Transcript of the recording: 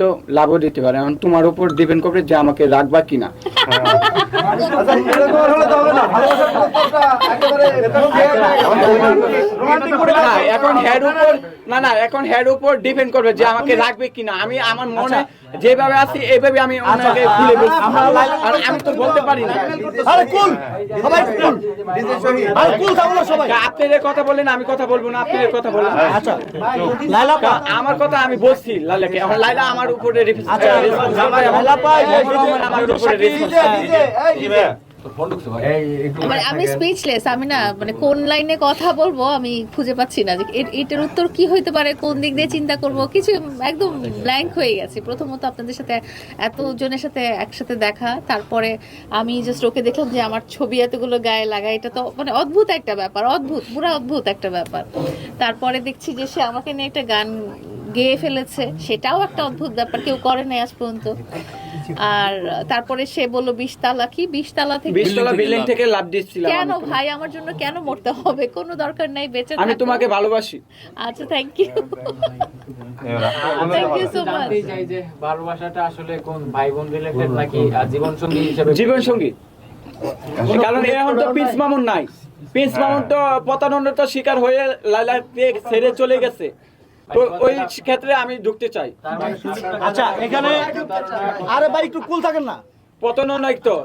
তো লাভও দিতে পারে। এখন তোমার উপর ডিপেন্ড করবে যে আমাকে রাখবা কিনা। আচ্ছা হবে না না এখন হেড উপর না না এখন হেড উপর ডিপেন্ড করবে যে আমাকে রাখবে কিনা। আমি আমার মনে যেভাবে আছি এইভাবে আমি ওনাকে খুলে বলছি আর আমি তো বলতে পারি না। আরে কুল! সবাই কুল! আরে কুল থাকো না সবাই। আপনাদের কথা বলেন আমি কথা বলব না আপনাদের কথা বলেন আচ্ছা লাইলা আমার কথা আমি বলছি লাইলাকে এখন লাইলা আমার উপরে রিফিস আচ্ছা লাইলা পা আমার উপরে ডিজে মানে আমি স্পিচলেস আমি না মানে কোন লাইনে কথা বলব আমি খুঁজে পাচ্ছি না। যে এটার উত্তর কি হইতে পারে কোন দিক দিয়ে চিন্তা করব কিছু একদম ব্ল্যাঙ্ক হয়ে গেছে। প্রথমত আপনাদের সাথে এত জনের সাথে একসাথে দেখা তারপরে আমি জাস্ট ওকে দেখলাম যে আমার ছবি এতগুলো গায়ে লাগা এটা তো মানে অদ্ভুত একটা ব্যাপার অদ্ভুত পুরো অদ্ভুত একটা ব্যাপার। তারপরে দেখছি যে সে আমাকে নিয়ে একটা গান গেয়ে ফেলেছে সেটাও একটা অদ্ভুত ব্যাপার কেউ করে নাই আজ পর্যন্ত। আর তারপরে সে বলল বিশ তালা কি? বিশ তালা থেকে বিশতলা বিল্ডিং থেকে লাভ দিচ্ছিলাম কেন ভাই? আমার জন্য কেন মরতে হবে? কোনো দরকার নাই বেঁচে আমি তোমাকে ভালোবাসি। আচ্ছা thank you thank you so much চাই যে ভালোবাসাটা আসলে কোন ভাই বোন রিলেটেড নাকি জীবন সঙ্গী হিসেবে জীবন সঙ্গী কারণ এখন তো প্রিন্স মামুন নাই। প্রিন্স মামুন তো প্রতারণার শিকার হয়ে লাইলাকে ছেড়ে চলে গেছে। তো ওই ক্ষেত্রে আমি ঢুকতে চাই। আচ্ছা এখানে আরে ভাই একটু কুল থাকেন না। পতন নাই তো।